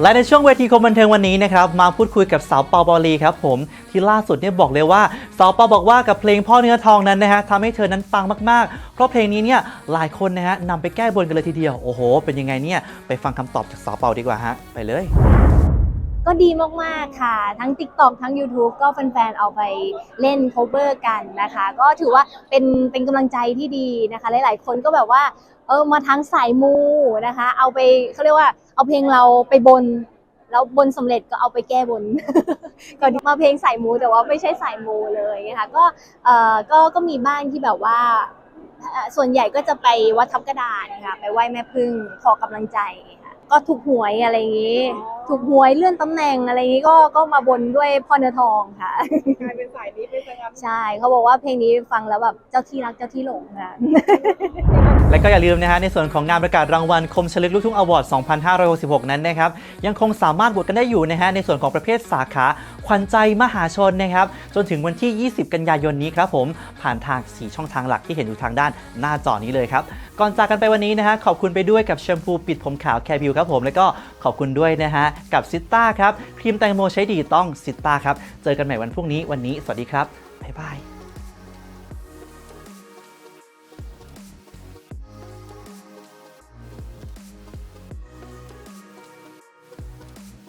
และในช่วงเวทีคมบันเทิงวันนี้นะครับมาพูดคุยกับสาวเปาเปาลีครับผมที่ล่าสุดเนี่ยบอกเลยว่าสาวเปาบอกว่ากับเพลงพ่อเนื้อทองนั้นนะฮะทำให้เธอนั้นปังมากๆ เพราะเพลงนี้เนี่ยหลายคนนะฮะนำไปแก้บนกันเลยทีเดียวโอ้โห เป็นยังไงเนี่ยไปฟังคำตอบจากสาวเปาดีกว่าฮะไปเลย ก็ดีมาก ๆ ค่ะ ทั้ง TikTok ทั้ง YouTube ก็แฟนๆเอาไปเล่น cover กันนะคะ ก็ถือว่าเป็นเป็นกำลังใจที่ดีนะคะ หลาย ๆ คนก็แบบว่า ออมาทั้งสายมูนะคะ เอาไปเขาเรียกว่าเอาเพลงเราไปบน แล้วบนสำเร็จก็เอาไปแก้บนก่อนมาเพลงสายมูแต่ว่าไม่ใช่สายมูเลยนะคะก็เออก็ก็มีบ้างที่แบบว่าส่วนใหญ่ก็จะไปวัดทับกระดานค่ะไปไหว้แม่พึ่งขอกำลังใจค่ะก็ถูกหวยอะไรอย่างนี้ถูกหวยเลื่อนตำแหน่งอะไรอย่างนี้ก็ก็มาบนด้วยพ่อเนื้อทองค่ะ กลายเป็นสายนี้ไปซะงั้นใช่เขาบอกว่าเพลงนี้ฟังแล้วแบบเจ้าที่รักเจ้าที่หลงค่ะ และก็อย่าลืมนะฮะในส่วนของงานประกาศรางวัลคมชลึกลูกทุ่งอวอร์ด 2566 นั้นนะครับ ยังคงสามารถโหวตกันได้อยู่นะฮะในส่วนของประเภทสาขาขวัญใจมหาชนนะครับ จนถึงวันที่ 20 กันยายนนี้ครับผมผ่านทาง 4 ช่องทางหลักที่เห็นอยู่ทางด้านหน้าจอนี้เลยครับ ก่อนจากกันไปวันนี้นะฮะขอบคุณไปด้วยกับแชมพูปิดผมขาวแคบิวครับผมแล้วก็ขอบคุณด้วยนะฮะกับซิต้าครับครีมแตงโมใช้ดีต้องซิต้าครับ เจอกันใหม่วันพรุ่งนี้วันนี้ สวัสดีครับ บ๊ายบาย